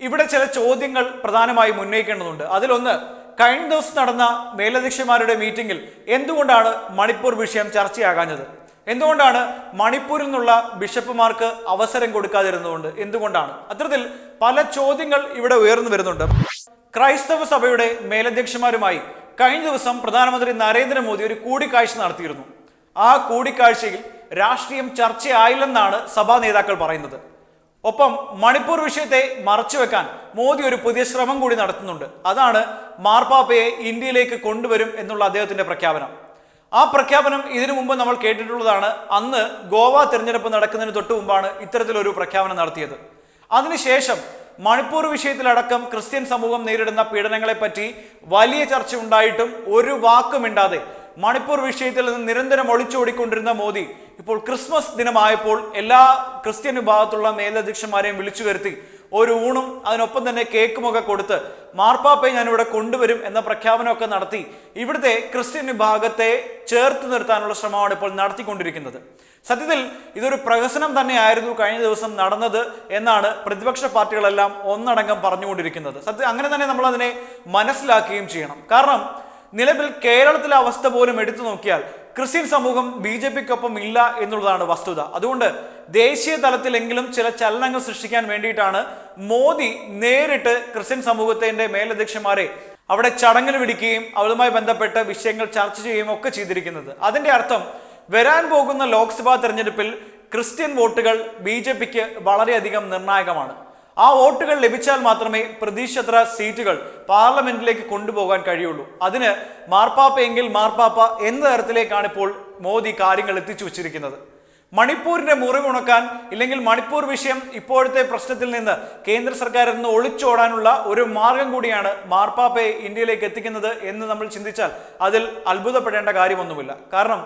ഇവിടെ ചില ചോദ്യങ്ങൾ പ്രധാനമായും ഉന്നയിക്കേണ്ടതുണ്ട്. അതിലൊന്ന് കഴിഞ്ഞ ദിവസം നടന്ന മേലധ്യക്ഷന്മാരുടെ മീറ്റിംഗിൽ എന്തുകൊണ്ടാണ് മണിപ്പൂർ വിഷയം ചർച്ചയാകാഞ്ഞത്? എന്തുകൊണ്ടാണ് മണിപ്പൂരിൽ നിന്നുള്ള ബിഷപ്പുമാർക്ക് അവസരം കൊടുക്കാതിരുന്നതുകൊണ്ട്? എന്തുകൊണ്ടാണ്? അത്തരത്തിൽ പല ചോദ്യങ്ങൾ ഇവിടെ ഉയർന്നു വരുന്നുണ്ട്. ക്രൈസ്തവ സഭയുടെ മേലധ്യക്ഷന്മാരുമായി കഴിഞ്ഞ ദിവസം പ്രധാനമന്ത്രി നരേന്ദ്രമോദി ഒരു കൂടിക്കാഴ്ച നടത്തിയിരുന്നു. ആ കൂടിക്കാഴ്ചയിൽ രാഷ്ട്രീയം ചർച്ചയായില്ലെന്നാണ് സഭാ നേതാക്കൾ പറയുന്നത്. ഒപ്പം മണിപ്പൂർ വിഷയത്തെ മറച്ചുവെക്കാൻ മോദി ഒരു പുതിയ ശ്രമം കൂടി നടത്തുന്നുണ്ട്. അതാണ് മാർപ്പാപ്പയെ ഇന്ത്യയിലേക്ക് കൊണ്ടുവരും എന്നുള്ള അദ്ദേഹത്തിന്റെ പ്രഖ്യാപനം. ആ പ്രഖ്യാപനം ഇതിനു മുമ്പ് നമ്മൾ കേട്ടിട്ടുള്ളതാണ്. അന്ന് ഗോവ തിരഞ്ഞെടുപ്പ് നടക്കുന്നതിന് തൊട്ട് മുമ്പാണ് ഇത്തരത്തിലൊരു പ്രഖ്യാപനം നടത്തിയത്. അതിനുശേഷം മണിപ്പൂർ വിഷയത്തിലടക്കം ക്രിസ്ത്യൻ സമൂഹം നേരിടുന്ന പീഡനങ്ങളെ പറ്റി വലിയ ചർച്ച ഉണ്ടായിട്ടും ഒരു വാക്കുമിണ്ടാതെ മണിപ്പൂർ വിഷയത്തിൽ നിന്ന് നിരന്തരം ഒളിച്ചോടിക്കൊണ്ടിരുന്ന മോദി ഇപ്പോൾ ക്രിസ്മസ് ദിനമായപ്പോൾ എല്ലാ ക്രിസ്ത്യൻ വിഭാഗത്തുള്ള മേലധ്യക്ഷന്മാരെയും വിളിച്ചു വരുത്തി ഒരു ഊണും അതിനൊപ്പം തന്നെ കേക്കുമൊക്കെ കൊടുത്ത് മാർപ്പാപ്പയെ ഞാനിവിടെ കൊണ്ടുവരും എന്ന പ്രഖ്യാപനമൊക്കെ നടത്തി ഇവിടുത്തെ ക്രിസ്ത്യൻ വിഭാഗത്തെ ചേർത്ത് നിർത്താനുള്ള ശ്രമമാണ് ഇപ്പോൾ നടത്തിക്കൊണ്ടിരിക്കുന്നത്. സത്യത്തിൽ ഇതൊരു പ്രഹസനം തന്നെയായിരുന്നു കഴിഞ്ഞ ദിവസം നടന്നത് എന്നാണ് പ്രതിപക്ഷ പാർട്ടികളെല്ലാം ഒന്നടങ്കം പറഞ്ഞുകൊണ്ടിരിക്കുന്നത്. സത്യ അങ്ങനെ തന്നെ നമ്മൾ അതിനെ മനസ്സിലാക്കുകയും ചെയ്യണം. കാരണം നിലവിൽ കേരളത്തിലെ അവസ്ഥ പോലും എടുത്തു നോക്കിയാൽ ക്രിസ്ത്യൻ സമൂഹം ബി ജെ പിക്കൊപ്പം ഇല്ല എന്നുള്ളതാണ് വസ്തുത. അതുകൊണ്ട് ദേശീയ തലത്തിലെങ്കിലും ചില ചലനങ്ങൾ സൃഷ്ടിക്കാൻ വേണ്ടിയിട്ടാണ് മോദി നേരിട്ട് ക്രിസ്ത്യൻ സമൂഹത്തിന്റെ മേലധ്യക്ഷന്മാരെ അവിടെ ചടങ്ങിൽ വിളിക്കുകയും അവരുമായി ബന്ധപ്പെട്ട വിഷയങ്ങൾ ചർച്ച ചെയ്യുകയും ഒക്കെ ചെയ്തിരിക്കുന്നത്. അതിന്റെ അർത്ഥം വരാൻ പോകുന്ന ലോക്സഭാ തെരഞ്ഞെടുപ്പിൽ ക്രിസ്ത്യൻ വോട്ടുകൾ ബി ജെ പിക്ക് വളരെയധികം നിർണായകമാണ്. ആ വോട്ടുകൾ ലഭിച്ചാൽ മാത്രമേ പ്രതീക്ഷത്ര സീറ്റുകൾ പാർലമെന്റിലേക്ക് കൊണ്ടുപോകാൻ കഴിയുള്ളൂ. അതിന് മാർപ്പാപ്പയെങ്കിൽ മാർപ്പാപ്പ എന്ന തരത്തിലേക്കാണ് ഇപ്പോൾ മോദി കാര്യങ്ങൾ എത്തിച്ചു വച്ചിരിക്കുന്നത്. മണിപ്പൂരിന്റെ മുറിവുണക്കാൻ ഇല്ലെങ്കിൽ മണിപ്പൂർ വിഷയം ഇപ്പോഴത്തെ പ്രശ്നത്തിൽ നിന്ന് കേന്ദ്ര സർക്കാരിൽ നിന്ന് ഒളിച്ചോടാനുള്ള ഒരു മാർഗം കൂടിയാണ് മാർപ്പാപ്പയെ ഇന്ത്യയിലേക്ക് എത്തിക്കുന്നത് എന്ന് നമ്മൾ ചിന്തിച്ചാൽ അതിൽ അത്ഭുതപ്പെടേണ്ട കാര്യമൊന്നുമില്ല. കാരണം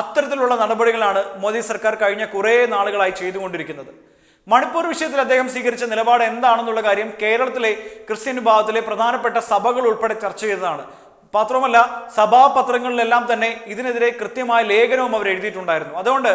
അത്തരത്തിലുള്ള നടപടികളാണ് മോദി സർക്കാർ കഴിഞ്ഞ കുറേ നാളുകളായി ചെയ്തുകൊണ്ടിരിക്കുന്നത്. മണിപ്പൂർ വിഷയത്തിൽ അദ്ദേഹം സ്വീകരിച്ച നിലപാട് എന്താണെന്നുള്ള കാര്യം കേരളത്തിലെ ക്രിസ്ത്യൻ വിഭാഗത്തിലെ പ്രധാനപ്പെട്ട സഭകൾ ഉൾപ്പെടെ ചർച്ച ചെയ്തതാണ്. മാത്രമല്ല സഭാപത്രങ്ങളിലെല്ലാം തന്നെ ഇതിനെതിരെ കൃത്യമായ ലേഖനവും അവർ എഴുതിയിട്ടുണ്ടായിരുന്നു. അതുകൊണ്ട്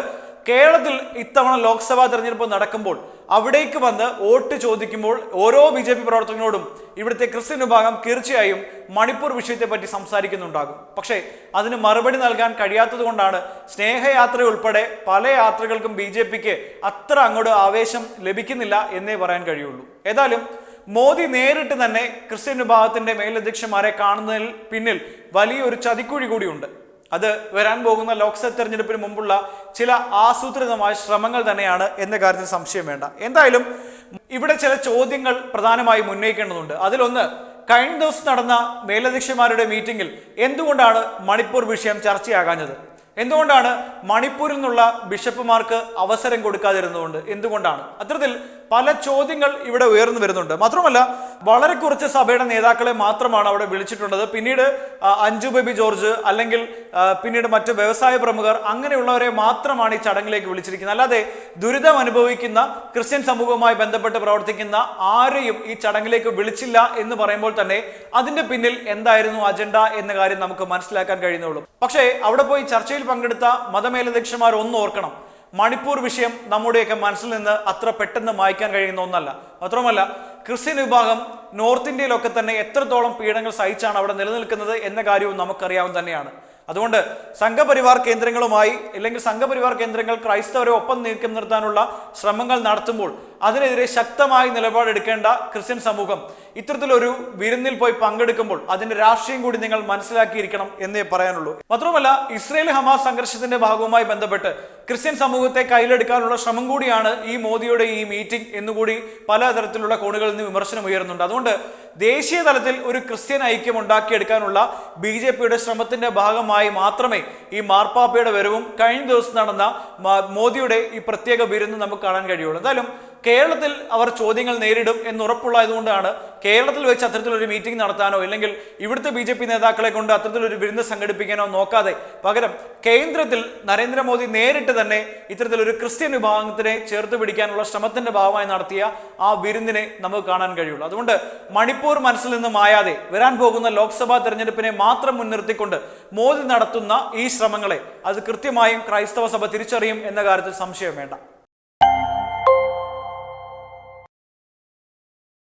കേരളത്തിൽ ഇത്തവണ ലോക്സഭാ തെരഞ്ഞെടുപ്പ് നടക്കുമ്പോൾ അവിടേക്ക് വന്ന് വോട്ട് ചോദിക്കുമ്പോൾ ഓരോ ബി ജെ പി പ്രവർത്തകനോടും ഇവിടുത്തെ ക്രിസ്ത്യൻ വിഭാഗം തീർച്ചയായും മണിപ്പൂർ വിഷയത്തെ പറ്റി സംസാരിക്കുന്നുണ്ടാകും. പക്ഷേ അതിന് മറുപടി നൽകാൻ കഴിയാത്തത് കൊണ്ടാണ് സ്നേഹയാത്ര ഉൾപ്പെടെ പല യാത്രകൾക്കും ബി ജെ പിക്ക് അത്ര അങ്ങോട്ട് ആവേശം ലഭിക്കുന്നില്ല എന്നേ പറയാൻ കഴിയുള്ളൂ. ഏതായാലും മോദി നേരിട്ട് തന്നെ ക്രിസ്ത്യൻ വിഭാഗത്തിന്റെ മേലധ്യക്ഷന്മാരെ കാണുന്നതിൽ പിന്നിൽ വലിയൊരു ചതിക്കുഴി കൂടിയുണ്ട്. അത് വരാൻ പോകുന്ന ലോക്സഭാ തെരഞ്ഞെടുപ്പിന് മുമ്പുള്ള ചില ആസൂത്രിതമായ ശ്രമങ്ങൾ തന്നെയാണ് എന്ന കാര്യത്തിൽ സംശയം വേണ്ട. എന്തായാലും ഇവിടെ ചില ചോദ്യങ്ങൾ പ്രധാനമായും ഉന്നയിക്കേണ്ടതുണ്ട്. അതിലൊന്ന് കഴിഞ്ഞ ദിവസം നടന്ന മേലധ്യക്ഷന്മാരുടെ മീറ്റിംഗിൽ എന്തുകൊണ്ടാണ് മണിപ്പൂർ വിഷയം ചർച്ചയാകാഞ്ഞത്? എന്തുകൊണ്ടാണ് മണിപ്പൂരിൽ നിന്നുള്ള ബിഷപ്പുമാർക്ക് അവസരം കൊടുക്കാതിരുന്നതുകൊണ്ട്? എന്തുകൊണ്ടാണ്? അത്തരത്തിൽ പല ചോദ്യങ്ങൾ ഇവിടെ ഉയർന്നു വരുന്നുണ്ട്. മാത്രമല്ല വളരെ കുറച്ച് സഭയുടെ നേതാക്കളെ മാത്രമാണ് അവിടെ വിളിച്ചിട്ടുള്ളത്. പിന്നീട് അഞ്ജു ബേബി ജോർജ് അല്ലെങ്കിൽ പിന്നീട് മറ്റ് വ്യവസായ പ്രമുഖർ അങ്ങനെയുള്ളവരെ മാത്രമാണ് ഈ ചടങ്ങിലേക്ക് വിളിച്ചിരിക്കുന്നത്. അല്ലാതെ ദുരിതം അനുഭവിക്കുന്ന ക്രിസ്ത്യൻ സമൂഹവുമായി ബന്ധപ്പെട്ട് പ്രവർത്തിക്കുന്ന ആരെയും ഈ ചടങ്ങിലേക്ക് വിളിച്ചില്ല എന്ന് പറയുമ്പോൾ തന്നെ അതിന്റെ പിന്നിൽ എന്തായിരുന്നു അജണ്ട എന്ന കാര്യം നമുക്ക് മനസ്സിലാക്കാൻ കഴിയുന്നുള്ളൂ. പക്ഷേ അവിടെ പോയി ചർച്ചയിൽ പങ്കെടുത്ത മതമേലധ്യക്ഷന്മാർ ഒന്ന് ഓർക്കണം. മണിപ്പൂർ വിഷയം നമ്മുടെയൊക്കെ മനസ്സിൽ നിന്ന് അത്ര പെട്ടെന്ന് മായ്ക്കാൻ കഴിയുന്ന ഒന്നല്ല. മാത്രമല്ല ക്രിസ്ത്യൻ വിഭാഗം നോർത്ത് ഇന്ത്യയിലൊക്കെ തന്നെ എത്രത്തോളം പീഡനങ്ങൾ സഹിച്ചാണ് അവിടെ നിലനിൽക്കുന്നത് എന്ന കാര്യവും നമുക്കറിയാവുന്ന തന്നെയാണ്. അതുകൊണ്ട് സംഘപരിവാർ കേന്ദ്രങ്ങളുമായി അല്ലെങ്കിൽ സംഘപരിവാർ കേന്ദ്രങ്ങൾ ക്രൈസ്തവരെ ഒപ്പം നീക്കം നിർത്താനുള്ള ശ്രമങ്ങൾ നടത്തുമ്പോൾ അതിനെതിരെ ശക്തമായി നിലപാടെടുക്കേണ്ട ക്രിസ്ത്യൻ സമൂഹം ഇത്തരത്തിലൊരു വിരുന്നിൽ പോയി പങ്കെടുക്കുമ്പോൾ അതിന്റെ രാഷ്ട്രീയം കൂടി നിങ്ങൾ മനസ്സിലാക്കിയിരിക്കണം എന്നേ പറയാനുള്ളൂ. മാത്രമല്ല ഇസ്രയേൽ ഹമാസ് സംഘർഷത്തിന്റെ ഭാഗവുമായി ബന്ധപ്പെട്ട് ക്രിസ്ത്യൻ സമൂഹത്തെ കയ്യിലെടുക്കാനുള്ള ശ്രമം കൂടിയാണ് ഈ മോദിയുടെ ഈ മീറ്റിംഗ് എന്നുകൂടി പലതരത്തിലുള്ള കോണുകളിൽ നിന്ന് വിമർശനം ഉയരുന്നുണ്ട്. അതുകൊണ്ട് ദേശീയ തലത്തിൽ ഒരു ക്രിസ്ത്യൻ ഐക്യം ഉണ്ടാക്കിയെടുക്കാനുള്ള ബി ജെ പിയുടെ ശ്രമത്തിന്റെ ഭാഗമായി മാത്രമേ ഈ മാർപ്പാപ്പയുടെ വരവും കഴിഞ്ഞ ദിവസം നടന്ന മോദിയുടെ ഈ പ്രത്യേക വിരുന്ന് നമുക്ക് കാണാൻ കഴിയുള്ളൂ. എന്തായാലും കേരളത്തിൽ അവർ ചോദ്യങ്ങൾ നേരിടും എന്ന് ഉറപ്പുള്ളതുകൊണ്ടാണ് കേരളത്തിൽ വെച്ച് അത്തരത്തിലൊരു മീറ്റിംഗ് നടത്താനോ ഇല്ലെങ്കിൽ ഇവിടുത്തെ ബി ജെ പി നേതാക്കളെ കൊണ്ട് അത്തരത്തിലൊരു വിരുന്ന് സംഘടിപ്പിക്കാനോ നോക്കാതെ പകരം കേന്ദ്രത്തിൽ നരേന്ദ്രമോദി നേരിട്ട് തന്നെ ഇത്തരത്തിലൊരു ക്രിസ്ത്യൻ വിഭാഗത്തിനെ ചേർത്ത് പിടിക്കാനുള്ള ശ്രമത്തിന്റെ ഭാഗമായി നടത്തിയ ആ വിരുന്നിനെ നമുക്ക് കാണാൻ കഴിയുള്ളൂ. അതുകൊണ്ട് മണിപ്പൂർ മനസ്സിൽ നിന്ന് മായാതെ വരാൻ പോകുന്ന ലോക്സഭാ തെരഞ്ഞെടുപ്പിനെ മാത്രം മുൻനിർത്തിക്കൊണ്ട് മോദി നടത്തുന്ന ഈ ശ്രമങ്ങളെ അത് കൃത്യമായും ക്രൈസ്തവ സഭ തിരിച്ചറിയും എന്ന കാര്യത്തിൽ സംശയം വേണ്ട.